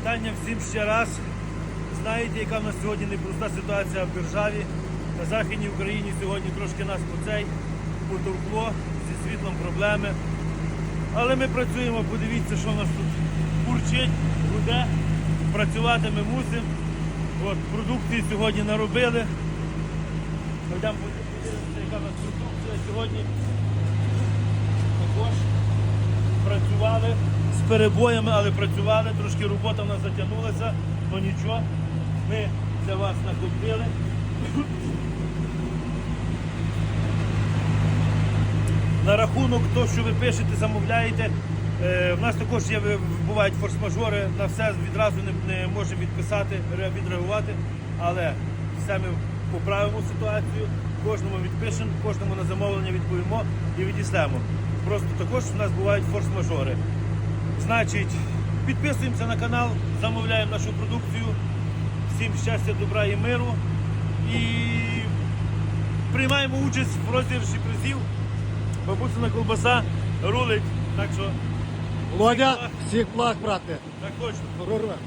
Вітання всім ще раз. Знаєте, яка в нас сьогодні непроста ситуація в державі. На Західній Україні сьогодні трошки нас по цей потовкло, зі світлом проблеми. Але ми працюємо, подивіться, що в нас тут бурчить, гуде. Працювати ми мусимо. От, продукції сьогодні наробили. Йдемо подивитися, яка в нас продукція сьогодні. Також працювали перебоями, але працювали. Трошки робота в нас затягнулася, але нічого. Ми для вас накопили. На рахунок того, що ви пишете, замовляєте. е, В нас також є бувають форс-мажори, на все відразу не, не можемо відписати, відреагувати, але все ми поправимо ситуацію, кожному відпишемо, кожному на замовлення відповімо і відіслемо. Просто також в нас бувають форс-мажори. Значить, підписуємося на канал, замовляємо нашу продукцію. Всім щастя, добра і миру. І приймаємо участь в розіграші призів. Бабусина колбаса рулить. Так що Володя, всіх благ, брате. так точно. Прорвемося.